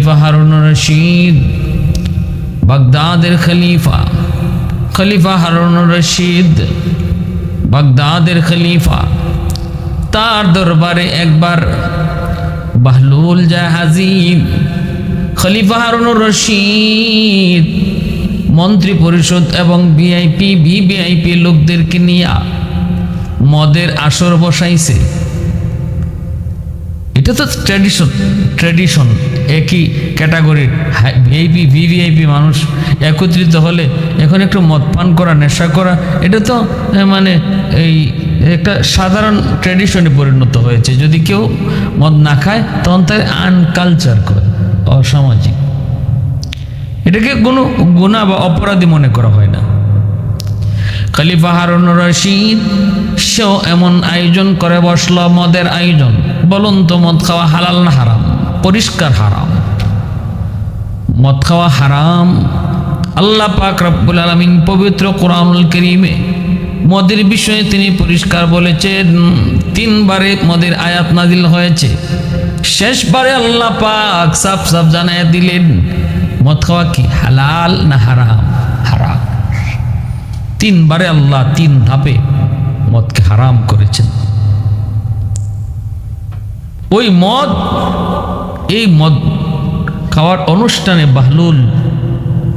খলিফা হারুন রশিদ, বাগদাদের খলিফা খলিফা হারুন রশিদ, বাগদাদের খলিফা। তার দরবারে একবার বাহলুল যায় হাজির খলিফা হারুন রশিদ, মন্ত্রী পরিষদ এবং ভিআইপি, ভিভিআইপি লোকদেরকে নিয়ে মদের আসর বসাইছে। এটা তো ট্র্যাডিশন ট্র্যাডিশন একই ক্যাটাগরির ভিআইপি ভিভিআইপি মানুষ একত্রিত হলে এখন একটু মদ পান করা, নেশা করা, এটা তো মানে এই একটা সাধারণ ট্র্যাডিশনে পরিণত হয়েছে। যদি কেউ মদ না খায়, তখন তার আনকালচার করে অসামাজিক। এটাকে কোনো গুণা বা অপরাধী মনে করা হয় না। খলিফা হারুন রশিদ, সেও এমন আয়োজন করে, বসল মদের আয়োজন। বলুন তো, মদ খাওয়া হালাল না হারাম? পরিষ্কার হারাম। মদ খাওয়া হারাম। আল্লাহ পাক রব্বুল আলমিন পবিত্র কোরআনুল করিমে মদের বিষয়ে তিনি পরিষ্কার বলেছেন, তিনবারে মদের আয়াত নাজিল হয়েছে। শেষবারে আল্লাহ পাক সাফ সাফ জানায় দিলেন, মদ খাওয়া কি হালাল না হারাম? হারাম। তিনবারে আল্লাহ তিন ধাপে মদকে হারাম করেছেন। ওই মদ এই মদ খাওয়ার অনুষ্ঠানে বাহলুল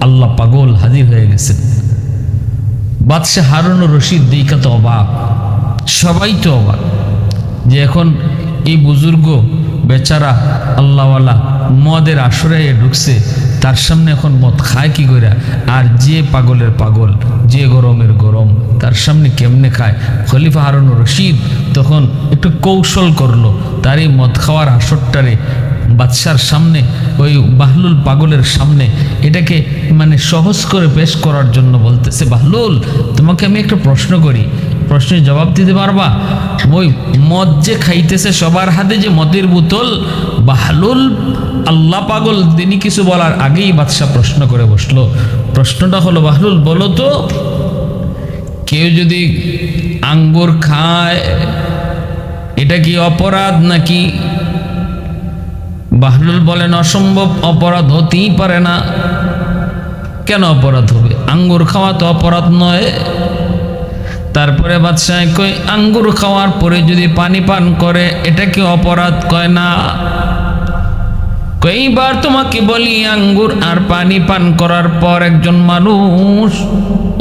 আল্লাহ পাগল হাজির হয়ে গেছেন। বাদশাহ হারুন রশিদ দিকা তো অবাক, সবাই তো অবাক যে এখন এই বুজুর্গ বেচারা আল্লাহওয়ালা মদের আশ্রয়ে ঢুকছে, তার সামনে এখন মদ খায় কি করে? আর যে পাগলের পাগল, যে গরমের গরম, তার সামনে কেমনে খায়? খলিফা হারুন রশিদ তখন একটু কৌশল করল, তার এই মদ খাওয়ার আসরটারে বাদশার সামনে, ওই বাহলুল পাগলের সামনে, এটাকে মানে সহজ করে পেশ করার জন্য বলতেছে, বাহলুল, তোমাকে আমি একটা প্রশ্ন করি। প্রশ্নের জবাব দিতে পারবা? ওই মদ যে খাইতেছে সবার হাতে যে মদের বোতল, বাহলুল আল্লাহ পাগল, তিনি কিছু বলার আগেই বাদশাহ প্রশ্ন করে বসল। প্রশ্নটা হলো, বাহলুল, বলো তো, কেউ যদি আঙ্গুর খায়, এটা কি অপরাধ নাকি বাহলুল বলেন, অসম্ভব, অপরাধ হতেই পারে না। কেন অপরাধ হবে? আঙ্গুর খাওয়া তো অপরাধ নয়। তারপরে বাদশাহ কই আঙ্গুর খাওয়ার পরে যদি পানি পান করে, এটা কি অপরাধ? কয়, না। কইবার তোমাকে বলি, আঙ্গুর আর পানি পান করার পর একজন মানুষ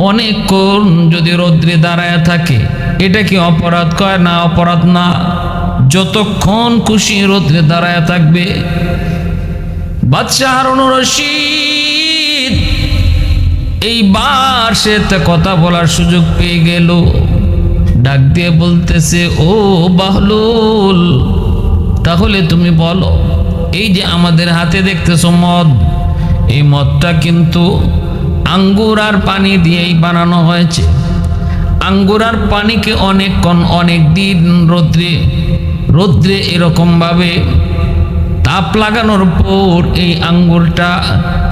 অনেকক্ষণ যদি রৌদ্রে দাঁড়ায় থাকে, এটা কি অপরাধ? কয়, না, অপরাধ না। যতক্ষণ খুশি রৌদ্রে দাঁড়ায় থাকবে, বাদশাহ হারুন রশিদ এইবার সে কথা বলার সুযোগ পেয়ে গেল। ডাক দিয়ে বলতেছে, ও বাহলুল, তাহলে তুমি বলো, এই যে আমাদের হাতে দেখতেছো মদ, এই মদটা কিন্তু আঙ্গুর আর পানি দিয়েই বানানো হয়েছে। আঙ্গুর আর পানিকে অনেকক্ষণ, অনেক দিন রৌদ্রে রৌদ্রে এরকমভাবে তাপ লাগানোর পর এই আঙ্গুরটা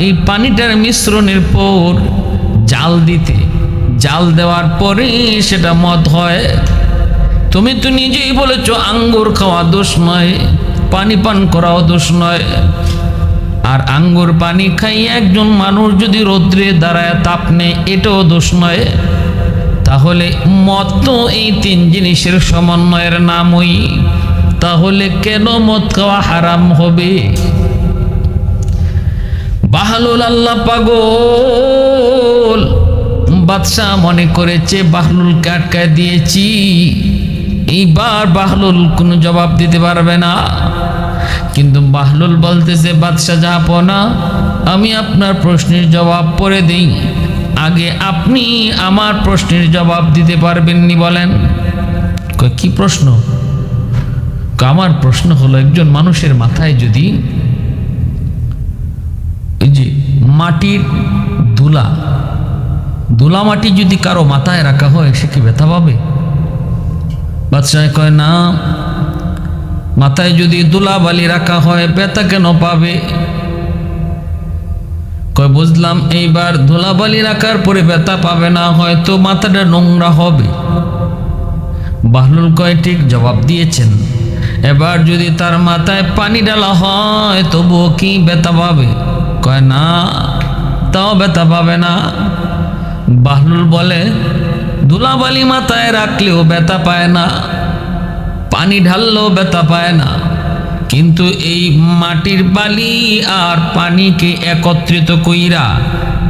এই পানিটার মিশ্রণের পর জাল দিতে। জাল দেওয়ার পরে সেটা মদ হয়। তুমি তো নিজেই বলেছ, আঙ্গুর খাওয়া দোষ নয়, পানি পান করাও দোষ নয়। আর আঙ্গুর পানি খাই একজন মানুষ যদি রৌদ্রে দাঁড়ায় তাপ নেয়, এটাও দোষ নয়। তাহলে মদ তো এই তিন জিনিসের সমন্বয়ের নামই। তাহলে কেন মদ খাওয়া হারাম হবে? বাহলুল আল্লাহ পাগল। বাদশাহ মনে করেছে, বাহলুলকে আটকায় দিয়েছি। এইবার বাহলুল কোনো জবাব দিতে পারবে না। কিন্তু বাহলুল বলতেছে, বাদশাহ যাপনা আমি আপনার প্রশ্নের জবাব পরে দিই। আগে আপনি আমার প্রশ্নের জবাব দিতে পারবেননি বলেন। কি প্রশ্ন? আমার প্রশ্ন হলো, একজন মানুষের মাথায় যদি এই যে মাটির দুলা দুলা মাটি যদি কারও মাথায় রাখা হয়, সে কি ব্যথা পাবে? বাচ্চায় কয়, না, মাথায় যদি দুলা বালি রাখা হয়, ব্যথা কেন পাবে? কয়, বুঝলাম, এইবার ধুলা বালি রাখার পরে ব্যথা পাবে না, হয়তো মাথাটা নোংরা হবে। বাহলুল কয়, ঠিক জবাব দিয়েছেন। এবার যদি তার মাথায় পানি ডালা হয়, তবুও কি ব্যথা পাবে? কয় না, তাও ব্যথা পাবে না। বাহলুল বলে, ধুলাবালি মাথায় রাখলেও ব্যথা পায় না, পানি ঢাললেও ব্যথা পায় না। কিন্তু এই মাটির বালি আর পানিকে একত্রিত কইরা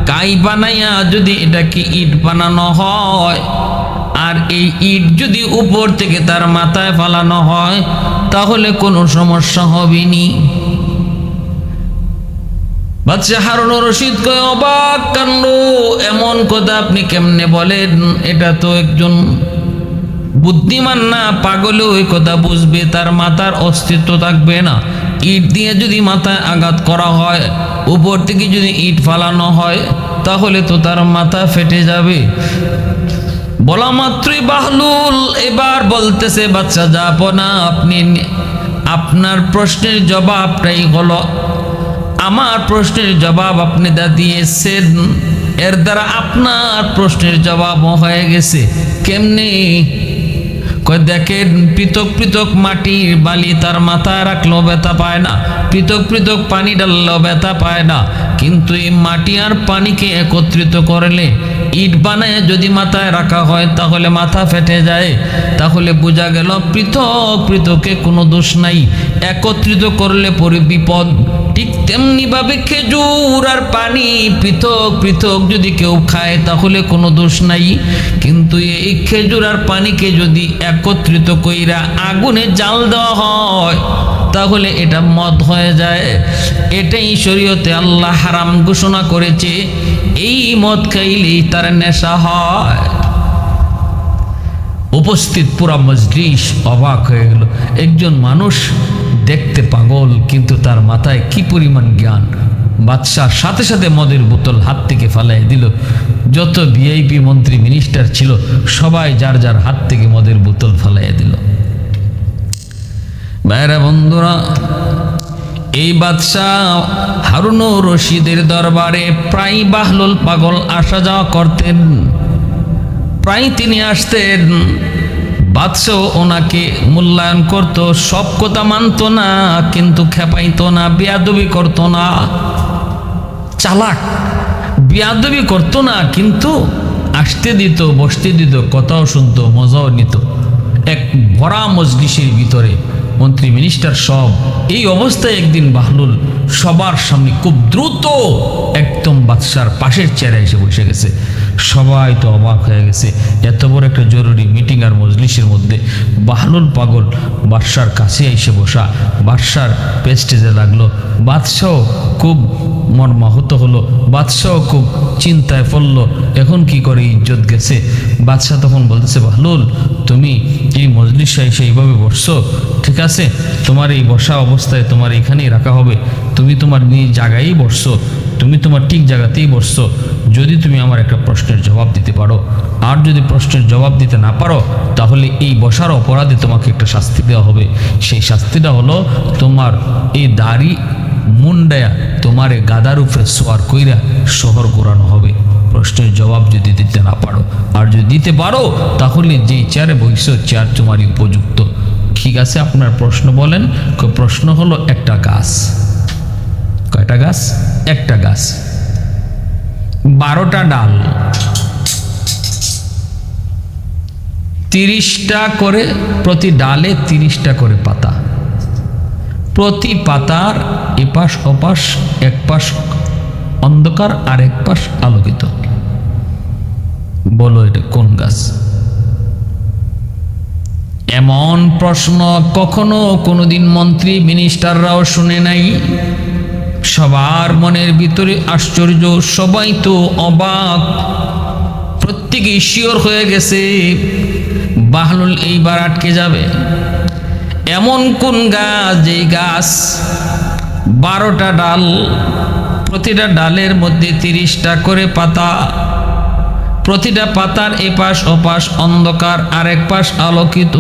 কাই বানাইয়া যদি এটাকে ইট বানানো হয় আর এই ইট যদি উপর থেকে তার মাথায় ফালানো হয়, তাহলে কোনো সমস্যা হবে নি বাচ্চা হারুন রশিদ কয়, অবাক কাণ্ড, এমন কথা আপনি কেমনে বলেন? এটা তো একজন বুদ্ধিমান না পাগলে ওই কথা বুঝবে, তার মাথার অস্তিত্ব থাকবে না। ইট দিয়ে যদি মাথায় আঘাত করা হয়, উপর থেকে যদি ইট ফালানো হয়, তাহলে তো তার মাথা ফেটে যাবে। বলা মাত্রই বাহলুল এবার বলতেছে, বাচ্চা, যাব না, আপনি আপনার প্রশ্নের জবাবটাই হলো, আমার প্রশ্নের জবাব আপনি দা দিয়েছেন, এর দ্বারা আপনার প্রশ্নের জবাব হয়ে গেছে। কেমনি? দেখেন, পৃথক পৃথক মাটির বালি তার মাথায় রাখলেও ব্যথা পায় না, পৃথক পৃথক পানি ডাললেও ব্যথা পায় না, কিন্তু এই মাটি আর পানিকে একত্রিত করলে ইট বানায় যদি মাথায় রাখা হয়, তাহলে মাথা ফেটে যায়। তাহলে বোঝা গেল পৃথক, পৃথকে কোনো দোষ নাই। একত্রিত করলে পরে বিপদ। ঠিক তেমনি ভাবে খেজুর আর পানি পৃথক পৃথক যদি কেউ খায়, তাহলে কোনো দোষ নাই। কিন্তু এই খেজুর আর পানিকে যদি একত্রিত কইরা আগুনে জাল দেওয়া হয় তাহলে এটা মদ হয়ে যায়। এটাই শরীয়তে আল্লাহ হারাম ঘোষণা করেছে। এই মদ খাইলেই তার নেশা হয়। উপস্থিত পুরা মজলিস অবাক হয়ে গেল। একজন মানুষ দেখতে পাগল, কিন্তু তার মাথায় কি পরিমাণ জ্ঞান? বাদশার সাথে সাথে মদের বোতল হাত থেকে ফালাই দিল। যত ভিআইপি মন্ত্রী মিনিস্টার ছিল, সবাই যার যার হাত থেকে মদের বোতল ফালাই দিল। ভাইরা বন্ধুরা, এই বাদশাহ হারুন রশিদের দরবারে প্রায় বাহলুল পাগল আসা যাওয়া করতেন। প্রায় তিনি আসতেন, বাদশাহ ওনাকে মূল্যায়ন করত, সব কথা মানত না, কিন্তু খেপাইত না, বেয়াদবি করতো না। চালাক, বিয়াদবি করতো না, কিন্তু আসতে দিত, বসতে দিত, কথাও শুনতো, মজাও নিত। এক ভরা মজলিসের ভিতরে মন্ত্রী মিনিস্টার সব, এই অবস্থায় একদিন বাহলুল সবার সামনে খুব দ্রুত একদম বাদশার পাশের চেয়ারে এসে বসে গেছে। সবাই তো অবাক হয়ে গেছে। এত বড় একটা জরুরি মিটিং আর মজলিসের মধ্যে বাহলুল পাগল বাদশার কাছে এসে বসা। বাদশার পেস্টেজে লাগল। বাদশাহ খুব মর্মাহত হলো। বাদশাহ খুব চিন্তায় পড়ল। এখন কি করে ইজ্জত গেছে? বাদশাহ তখন বলতেছে বাহলুল তুমি এই মজলিসা এসে এইভাবে বসছো? ঠিক আছে, তোমার এই বসা অবস্থায় তোমার এখানেই রাখা হবে। তুমি তোমার নিজ জায়গায়ই বসছো। তুমি তোমার ঠিক জায়গাতেই বসছো। যদি তুমি আমার একটা প্রশ্নের জবাব দিতে পারো। আর যদি প্রশ্নের জবাব দিতে না পারো, তাহলে এই বসার অপরাধে তোমাকে একটা শাস্তি দেওয়া হবে। সেই শাস্তিটা হলো তোমার এই দাড়ি মুন্ডায়া তোমারে গাদার উপরে সোয়ার কইরা শহর ঘোরানো হবে। প্রশ্নের জবাব যদি দিতে না পারো। আর যদি দিতে পারো, তাহলে যেই চেয়ারে বইস চেয়ার তোমারই উপযুক্ত। ঠিক আছে আপনার প্রশ্ন বলেন। প্রশ্ন হলো একটা গাছ। কয়টা গাছ? একটা গাছ। বারোটা ডাল। তিরিশটা করে প্রতি ডালে তিরিশটা করে পাতা। প্রতি পাতার এপাশ ওপাশ এক পাশ অন্ধকার আর এক পাশ আলোকিত। বলো এটা কোন গাছ? এমন প্রশ্ন কখনো কোনোদিন মন্ত্রী মিনিস্টাররাও শুনে নাই। সবার মনের ভিতরে আশ্চর্য, সবাই তো অবাক। প্রত্যেকে শিওর হয়ে গেছে, বাহলুল এইবার আটকে যাবে। এমন কোন গাছ, যেই গাছ বারোটা ডাল, প্রতিটা ডালের মধ্যে তিরিশটা করে পাতা, প্রতিটা পাতার এপাশ ওপাশ অন্ধকার, আরেক পাশ আলোকিত।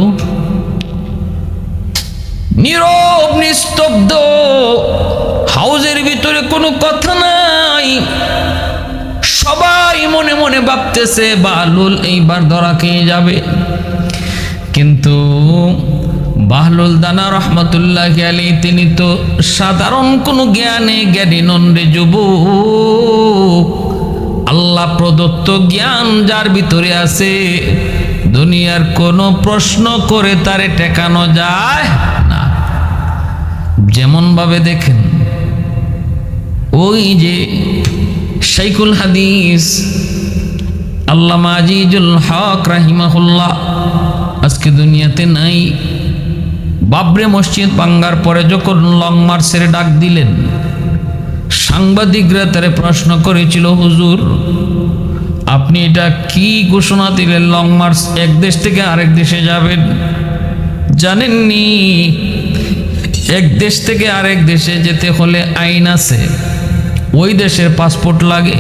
নীরব, নিস্তব্ধ মনে ভাবতেছে বালুল এইবার ধরা খেয়ে যাবে। কিন্তু বাহলুল দানা রহমতুল্লাহ আলী তিনি তো সাধারণ কোনো জ্ঞানে জ্ঞানী নন যুব আল্লাহ প্রদত্ত জ্ঞান যার ভিতরে আছে, দুনিয়ার কোনো প্রশ্ন করে তারে টেকানো যায় না। যেমন ভাবে দেখেন, ওই যে শাইকুল হাদিস আল্লামা আজিজুল হক রাহিমাহুল্লাহ, আজকে দুনিয়াতে নাই। বাবরে মসজিদ ভাঙ্গার পরে যখন লং মার্চের ডাক দিলেন, সাংবাদিকরা তারে প্রশ্ন করেছিল, হুজুর, আপনি এটা কি ঘোষণা দিলেন লং মার্চ? এক দেশ থেকে আরেক দেশে যাবেন? জানেননি, এক দেশ থেকে আরেক দেশে যেতে হলে আইন আছে। ওই দেশের পাসপোর্ট লাগে,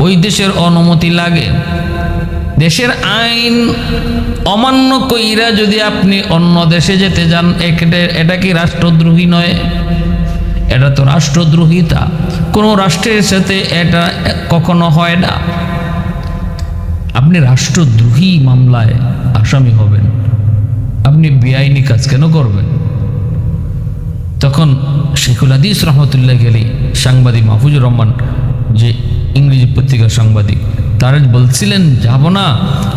ওই দেশের অনুমতি লাগে। দেশের আইন অমান্য কইরা যদি আপনি অন্য দেশে যেতে যান এটা কি রাষ্ট্রদ্রোহী নয়? এটা তো রাষ্ট্রদ্রোহিতা কোনো রাষ্ট্রের সাথে এটা কখনো হয় না। আপনি রাষ্ট্রদ্রোহী মামলায় আসামি হবেন। আপনি বেআইনি কাজ কেন করবেন? তখন শেখুল হাদিস রহমতুল্লাহ গেলি সাংবাদিক মাহফুজুর রহমান, যে ইংরেজি পত্রিকার সাংবাদিক, তারা বলছিলেন, যাব না,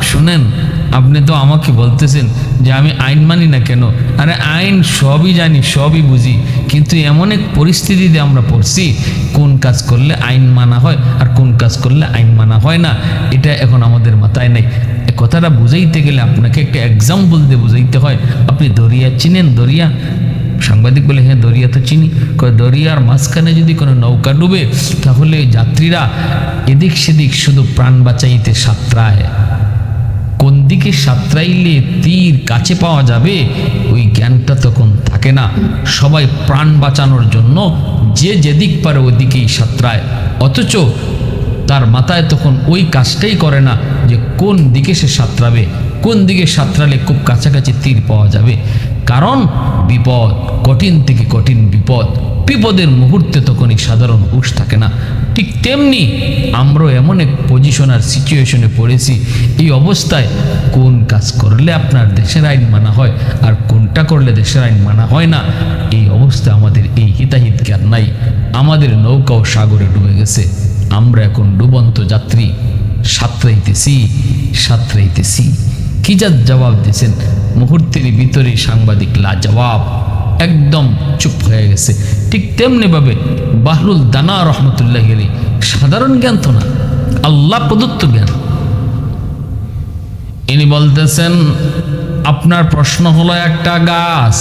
শুনেন, আপনি তো আমাকে বলতেছেন যে আমি আইন মানি না কেন? আরে, আইন সবই জানি, সবই বুঝি, কিন্তু এমন এক পরিস্থিতিতে আমরা পড়ছি, কোন কাজ করলে আইন মানা হয় আর কোন কাজ করলে আইন মানা হয় না, এটা এখন আমাদের মাথায় নেই। কথাটা বুঝাইতে গেলে আপনাকে একটা এক্সাম্পল দিয়ে বুঝাইতে হয়। আপনি দরিয়া চিনেন? দরিয়া? সাংবাদিক বলে হ্যাঁ দরিয়া তো চিনি। দরিয়ার মাঝখানে যদি কোনো নৌকা ডুবে, তাহলে যাত্রীরা এদিক সেদিক শুধু প্রাণ বাঁচাইতে সাঁতরায়। কোন দিকে সাঁতরাইলে তীর কাছে পাওয়া যাবে, ওই জ্ঞানটা তখন থাকে না। সবাই প্রাণ বাঁচানোর জন্য যে যেদিক পারে ওদিকেই সাঁতরায়। অথচ তার মাথায় তখন ওই কাজটাই করে না যে কোন দিকে সে সাঁতরাবে, কোন দিকে সাঁতরালে খুব কাছাকাছি তীর পাওয়া যাবে। কারণ বিপদ, কঠিন থেকে কঠিন বিপদ। বিপদের মুহূর্তে তখন এই সাধারণ হুশ থাকে না। ঠিক তেমনি আমরাও এমন এক পজিশন আর সিচুয়েশনে পড়েছি, এই অবস্থায় কোন কাজ করলে আপনার দেশের আইন মানা হয় আর কোনটা করলে দেশের আইন মানা হয় না, এই অবস্থা আমাদের এই হিতাহিত জ্ঞান নাই। আমাদের নৌকাও সাগরে ডুবে গেছে। আমরা এখন ডুবন্ত যাত্রী, সাঁতরাইতেছি সাঁতরাইতেছি। কি যা জবাব দিয়েছেন? মুহূর্তের ভিতরে সাংবাদিক লা জবাব একদম চুপ হয়ে গেছে। ঠিক তেমনিভাবে বাহরুল দানা রহমতুল্লাহ গেলি সাধারণ জ্ঞান তো না, আল্লাহ প্রদত্ত জ্ঞান। ইনি বলতেছেন, আপনার প্রশ্ন হলো একটা গাছ,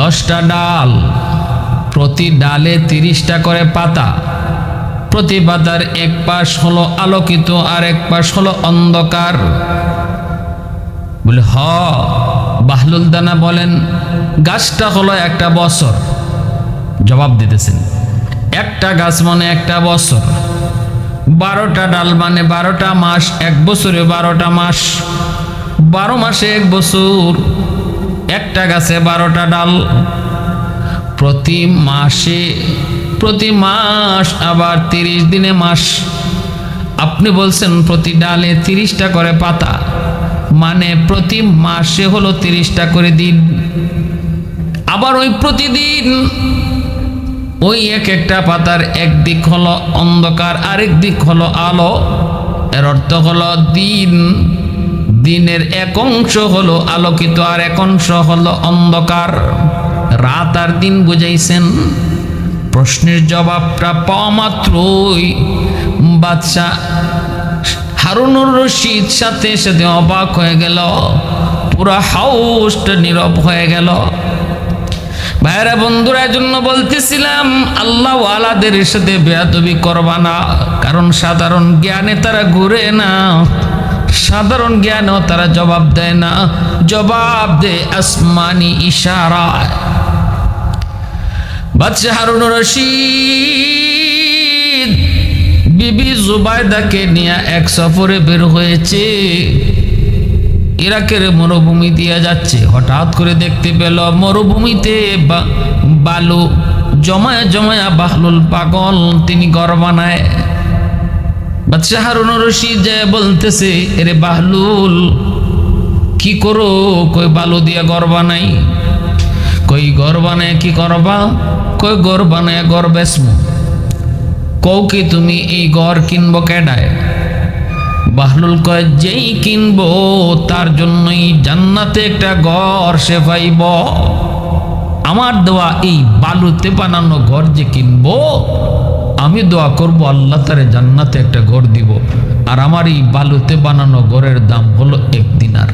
দশটা ডাল, প্রতি ডালে তিরিশটা করে পাতা, প্রতি পাতার এক পাশ হলো আলোকিত আর এক পাশ হলো অন্ধকার। বলে, হ বাহলুল দানা বলেন, গাছটা হলো একটা বছর। জবাব দিতেছেন, একটা গাছ মানে একটা বছর। বারোটা ডাল মানে বারোটা মাস, এক বছরে বারোটা মাস। বারো মাসে এক বছর, একটা গাছে বারোটা ডাল। প্রতি মাসে, প্রতি মাস আবার তিরিশ দিনে মাস। আপনি বলছেন প্রতি ডালে তিরিশটা করে পাতা। মানে প্রতি মাসে হলো তিরিশটা করে দিন। আবার ওই প্রতিদিন ওই এক একটা পাতার একদিক হলো অন্ধকার, আরেক দিক হলো আলো। এর অর্থ হলো দিন। দিনের এক অংশ হলো আলোকিত আর এক অংশ হলো অন্ধকার। রাত আর দিন বুঝাইছেন। প্রশ্নের জবাবটা পাওয়া মাত্রই। বাদশাহ হারুনুর রশিদ সাথে সাথে অবাক হয়ে গেল। পুরা হাউসটা নীরব হয়ে গেল। ভাইরা বন্ধুরা জন্য বলতেছিলাম, আল্লাহ আলাদের সাথে বেয়াদবি করবা না। কারণ সাধারণ জ্ঞানে তারা ঘুরে না। সাধারণ জ্ঞানেও তারা জবাব দেয় না। জবাব দেয় আসমানি ইশারায়। বাদশাহ হারুন রশিদ। বিবি জুবাইদাকে নিয়ে এক সফরে বের হয়েছে। ইরাকের মরুভূমি দিয়ে যাচ্ছে। হঠাৎ করে দেখতে পেল মরুভূমিতে বালু জমায়া জমায়া বাহলুল পাগল তিনি ঘর বানায়। বাদশাহ হারুন রশিদ যে বলতেছে, এরে বাহলুল, কি করো? কই বালু দিয়ে বানাই? কই বানায় কি করবা? কই ঘর বানায় কও কি তুমি এই ঘর কিনবো কেডায়? বাহলুল কয়, যেই কিনবো, তার জন্যই জান্নাতে একটা ঘর সে পাইব। আমার দেওয়া এই বালুতে বানানো ঘর যে কিনবো, আমি দোয়া করব আল্লাহ তারে জান্নাতে একটা ঘর দিব। আর আমার এই বালুতে বানানো ঘরের দাম হলো এক দিনার।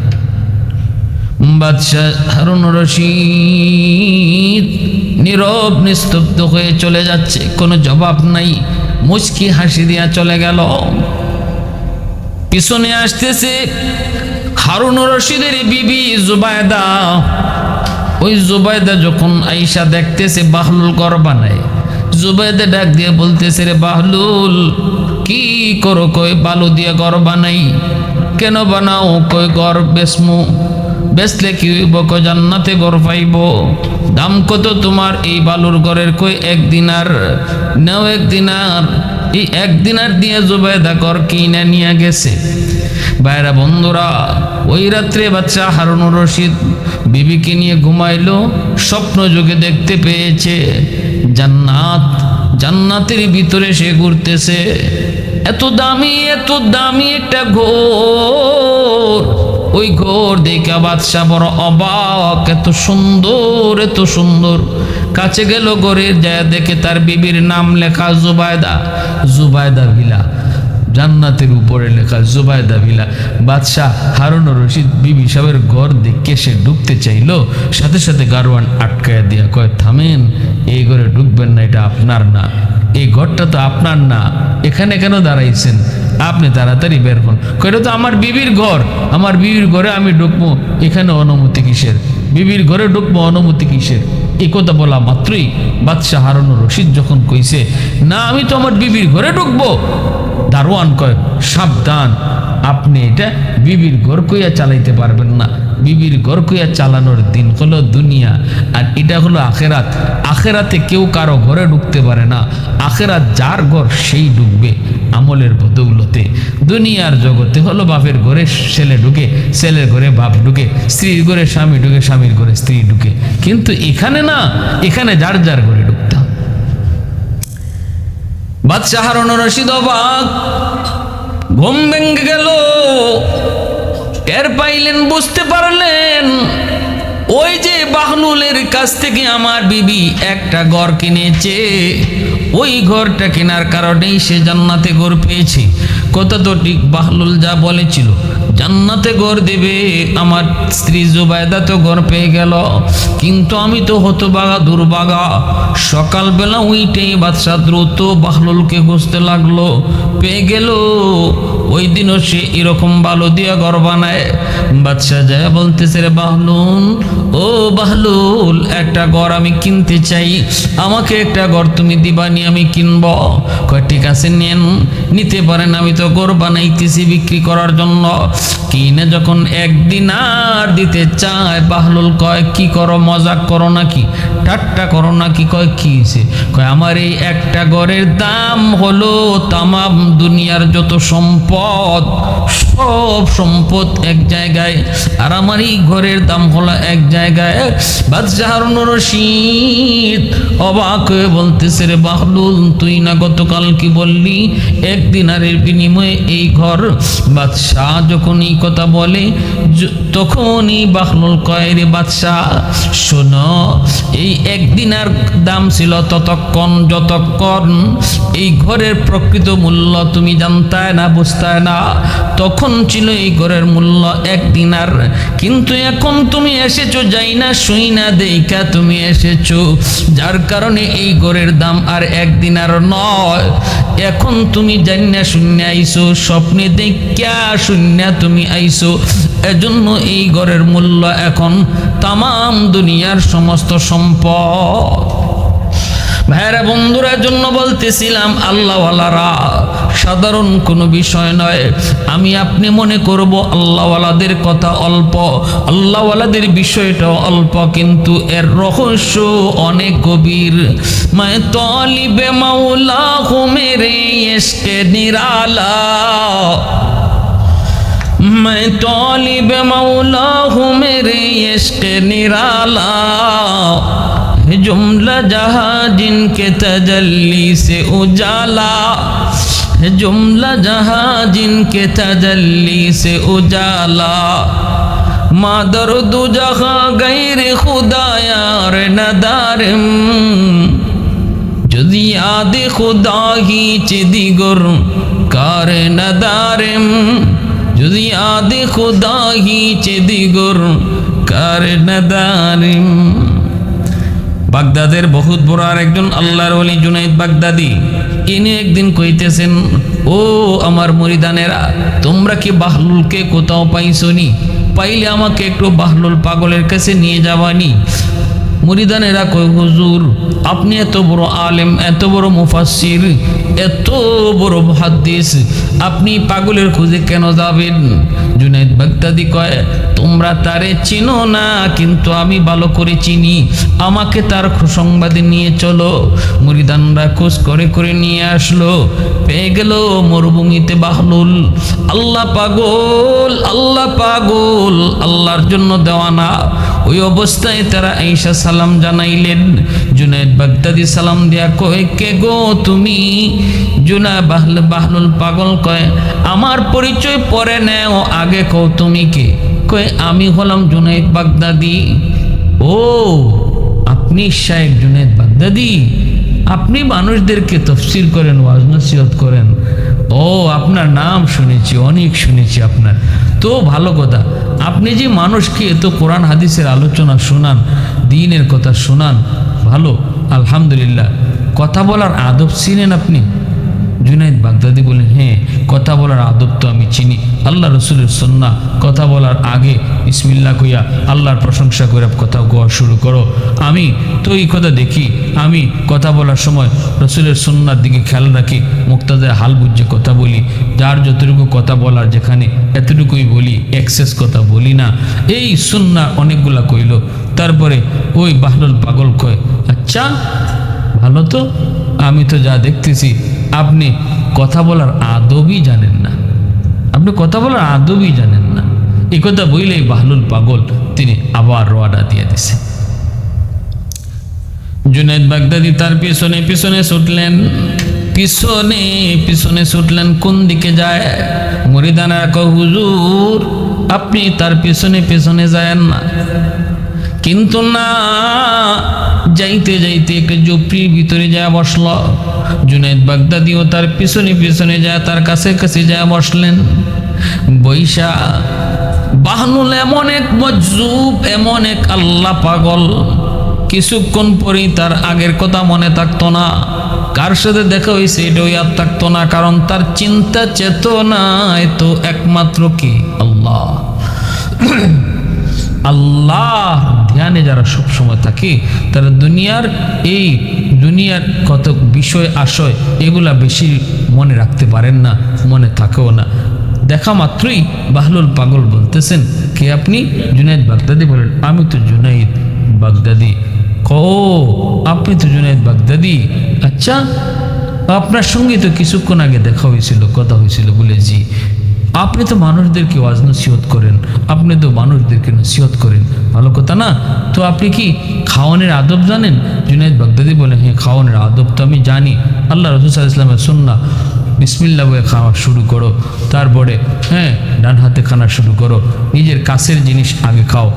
বাদশাহ হারুন রশিদ নীরব, নিস্তব্ধ হয়ে চলে যাচ্ছে। কোনো জবাব নাই। মুচকি হাসি দিয়া চলে গেল। পিছনে আসতেছে হারুন রশিদের বিবি জুবায়দা। ওই জুবায়দা যখন আইসা দেখতেছে বাহলুল ঘর বানায়, জুবায়দা ডাক দিয়ে বলতেছে, রে বাহলুল, কি করো কই বালু দিয়ে ঘর বানাই? কেন বানাও কই ঘর বেসমু? বেচলে কি হইব কই জান্নাতে ঘর পাইব? দাম কত তোমার এই বালুর ঘরের কই এক দিনার? নাও এক দিনার। এই এক দিনার দিয়ে জুবায়দা ঘর কিনে নিয়ে গেছে। বাইরা বন্ধুরা, ওই রাত্রে বাচ্চা হারুনুর রশিদ বিবিকে নিয়ে ঘুমাইলো, স্বপ্ন যুগে দেখতে পেয়েছে, জান্নাত, জান্নাতের ভিতরে সে ঘুরতেছে। এত দামি এত দামি একটা ঘোর। ওই ঘোর দেখা বাদশাহ বড় অবাক, এত সুন্দর এত সুন্দর। কাছে গেল ঘরের যায় দেখে তার বিবির নাম লেখা জুবায়দা জুবায়দা ভিলা। জান্নাতের উপরে লেখা জুবায়দা ভিলা। বাদশাহ হারুন রশিদ বিবি সাহেবের ঘর দেখে সে ঢুকতে চাইলো। সাথে সাথে গারোয়ান আটকায় দিয়া কয়, থামেন, এই ঘরে ঢুকবেন না, এটা আপনার না। এই ঘরটা তো আপনার না। এখানে কেন দাঁড়াইছেন? আপনি তাড়াতাড়ি বের হন। কয়টা তো আমার বিবির ঘর। আমার বিবির ঘরে আমি ঢুকবো। এখানে অনুমতি কিসের? বিবির ঘরে ঢুকবো, অনুমতি কিসের? এই কথা বলা মাত্রই বাদশাহ হারুন রশিদ যখন কইছে, না, আমি তো আমার বিবির ঘরে ঢুকবো। দারোয়ান কয়, সাবধান, আপনি এটা বিবির ঘর কইয়া চালাইতে পারবেন না। বিবির ঘর কইয়া চালানোর দিন হলো দুনিয়া, আর এটা হলো আখেরাত। আখেরাতে কেউ কারও ঘরে ঢুকতে পারে না। আখেরাত যার ঘর সেই ঢুকবে। আমলের বদৌলতে দুনিয়ার জগতে হলো বাপের ঘরে ছেলে ঢুকে, ছেলের ঘরে বাপ ঢুকে, স্ত্রীর ঘরে স্বামী ঢুকে, স্বামীর ঘরে স্ত্রী ঢুকে। কিন্তু এখানে না, এখানে যার যার ঘরে ঢুকতাম অবাক ঘুম ভেঙে গেল। টের পাইলেন, বুঝতে পারলেন, ওই যে বাহলুলের কাছ থেকে আমার বিবি একটা ঘর কিনেছে। ওই ঘরটা কেনার কারণেই সে জান্নাতে ঘর পেয়েছে। কথা তো ঠিক বাহলুল যা বলেছিল, জান্নাতে ঘর দেবে, আমার স্ত্রী জুবায়দা তো ঘর পেয়ে গেল। কিন্তু আমি তো হতবাগা, দুর্বাগা। সকালবেলা উইটেই বাদশাহ দ্রুত বাহলুলকে খুঁজতে লাগল। পেয়ে গেল ওই দিনও সে এরকম বালু দিয়া ঘর বানায়। বাদশাহ যায় বলতেছে রে বাহলুল, ও বাহলুল, একটা ঘর আমি কিনতে চাই। আমাকে একটা ঘর তুমি দিবানি, আমি কিনব। কয়, ঠিক আছে, নেন। নিতে পারেন, আমি তো ঘর বানাইতেছি বিক্রি করার জন্য। কিনে যখন একদিন আর দিতে চায়, বাহলুল কয়, কি করো, মজাক করো নাকি? ঠাট্টা করো নাকি? কয়, কি কয়, আমার এই একটা ঘরের দাম হলো তামাম দুনিয়ার যত সম্পদ। সব সম্পদ এক জায়গায়। আর আমার এই ঘরের দাম হলো এক জায়গায়। বাদশাহ হারুন রশিদ অবাক হয়ে বলতেছে, রে বাহলুল, তুই না গতকাল কি বললি? এক দিনারের বিনিময়ে এই ঘর। বাদশাহ যখন এই কথা বলে তখনই বাহলুল কয়, রে বাদশাহ, শোনো, এই একদিন আর দাম ছিল ততক্ষণ, যতক্ষণ এই ঘরের প্রকৃত মূল্য তুমি জানতায় না বুঝতায় না। তখন ছিল এই ঘরের মূল্য একদিন আর কিন্তু এখন তুমি এসেছ, যাই না, শুই না, দেখা তুমি এসেছ। যার কারণে এই ঘরের দাম আর একদিন আর নয়। এখন তুমি জানি না শূন্য আইসো। স্বপ্নে দেখা শূন্য তুমি আইসো। এজন্য এই ঘরের মূল্য এখন তামাম দুনিয়ার সমস্ত সম্পদ। ভাইরা বন্ধুরা জন্য বলতেছিলাম, আল্লাহওয়ালারা, সাধারণ কোনো বিষয় নয়। আমি আপনি মনে করব, আল্লাহওয়ালাদের কথা অল্প। আল্লাহওয়ালাদের বিষয়টা অল্প, কিন্তু এর রহস্য অনেক গভীর। মায় তলিবে মাওলা হোমেরে এসকে নিরালা। میں طالب مولا ہوں میرے عشق نرالا जुमला जहाँ जिनके तजल्ली से उजाला है जुमला जहाँ जिनके तजल्ली से उजाला मादर दु जहाँ गैर खुदायार नदारम যদি আদে খুদাহি চেদিগর কার নদারেম যদি আদে খুদাহি চেদিগর কার নদারেম বাগদাদের বহুত বড় আর একজন আল্লাহর ওলি জুনাইদ বাগদাদি। ইনি একদিন কইতেছেন, ও আমার মরিদানেরা, তোমরা কি বাহলুলকে কোথাও পাইছনি? পাইলে আমাকে একটু বাহলুল পাগলের কাছে নিয়ে যাবানি। মুরিদানেরা কয়, হুজুর, আপনি এত বড় আলেম, এত বড় মুফাসির এত বড় মুহাদ্দিস, আপনি পাগলের খুঁজে কেন যাবেন? জুনাইদ বাগদাদি কয়, তোমরা তারে চিনো না, কিন্তু আমি ভালো করে চিনি। আমাকে তার সংবাদে নিয়ে চলো। মুরিদানরা খোঁজ করে করে নিয়ে আসলো। পেয়ে গেল মরুভূমিতে বাহলুল। আল্লাহ পাগল আল্লাহ পাগল, আল্লাহর জন্য দেওয়ানা। ওই অবস্থায় তারা ঈশা সালাম জানাইলেন জুনাইদ বাগদাদি সালাম দিয়া কয়, কে গো তুমি? জুনা বাহল, বাহলুল পাগল কয়, আমার পরিচয় পরে নেও, আগে কও তুমি কে? কয়, আমি হলাম জুনাইদ বাগদাদি। ও, আপনি শাহেব জুনাইদ বাগদাদি? আপনি মানুষদেরকে তফসির করেন ওয়াজ নসিহত করেন। ও, আপনার নাম শুনেছি, অনেক শুনেছি আপনার। তো ভালো কথা। আপনি যে মানুষকে এত কোরআন, হাদিসের আলোচনা শোনান, দিনের কথা শোনান, ভালো, আলহামদুলিল্লাহ। কথা বলার আদব চিনেন আপনি? জুনাইদ বাগদাদি বলেন হ্যাঁ কথা বলার আদব তো আমি চিনি। আল্লাহ রসুলের সন্না কথা বলার আগে ইসমিল্লা কইয়া আল্লাহর প্রশংসা করে কথা গোয়া শুরু করো। আমি তো এই কথা দেখি, আমি কথা বলার সময় রসুলের সন্ন্যার দিকে খেয়াল রাখি, মুক্তাদের হাল বুঝে কথা বলি, যার যতটুকু কথা বলার যেখানে এতটুকুই বলি এক্সেস কথা বলি না। এই সুন্না অনেকগুলা কইল। তারপরে ওই বাহলুল পাগল কয় আচ্ছা ভালো তো? আমি তো যা দেখতেছি আপনি কথা বলার আদবই জানেন না। আপনি কথা বলার আদবই জানেন না। এই কথা বইলেই বাহলুল পাগল তিনি আবার রোয়াডা দিয়ে দিছে। জুনাইদ বাগদাদি তার পিছনে পিছনে ছুটলেন। পিছনে পিছনে ছুটলেন, কোন দিকে যায়? মরিদানা হুজুর, আপনি তার পিছনে পিছনে যায় না। কিন্তু না। যাইতে যাইতে একটা জুপড়ির ভিতরে যায় বসল। জুনাইদ বাগদাদিও তার পিছনে পিছনে যায়, তার কাছে কাছে যায় বসলেন। বৈশা, বাহনুল এমন এক মজুব এমন এক আল্লাহ পাগল। কিছুক্ষণ পরেই তার আগের কথা মনে থাকতো না। কার সাথে দেখা হয়েছে এটাও আর থাকতো না, কারণ তার চিন্তা চেতনায় তো একমাত্র কি? আল্লাহ। আল্লাহ ধ্যানে যারা সবসময় থাকে, তারা দুনিয়ার এই দুনিয়ার কত বিষয়, আশয়, এগুলা বেশি মনে রাখতে পারেন না, মনে থাকেও না। দেখা মাত্রই বাহলুল পাগল বলতেছেন, কে আপনি? জুনাইদ বাগদাদি বলেন, আমি তো জুনাইদ বাগদাদি। ও, আপনি তো জুনাইদ বাগদাদি? আচ্ছা আপনার সঙ্গে তো কিছুক্ষণ আগে দেখা হয়েছিল, কথা হয়েছিল, বলে, জি। আপনি তো মানুষদেরকে ওয়াজ নসিহত করেন, আপনি তো মানুষদেরকে নসিহত করেন। ভালো কথা না? তো আপনি কি খাওয়ানের আদব জানেন? জুনাইদ বাগদাদি বলে হ্যাঁ খাওয়ানের আদব তো আমি জানি। আল্লাহ রসুল ইসলামের সুন্না বিসমিল্লা বয়ে খাওয়া শুরু করো, তারপরে হ্যাঁ ডান হাতে খানা শুরু করো, নিজের কাছের জিনিস আগে খাও।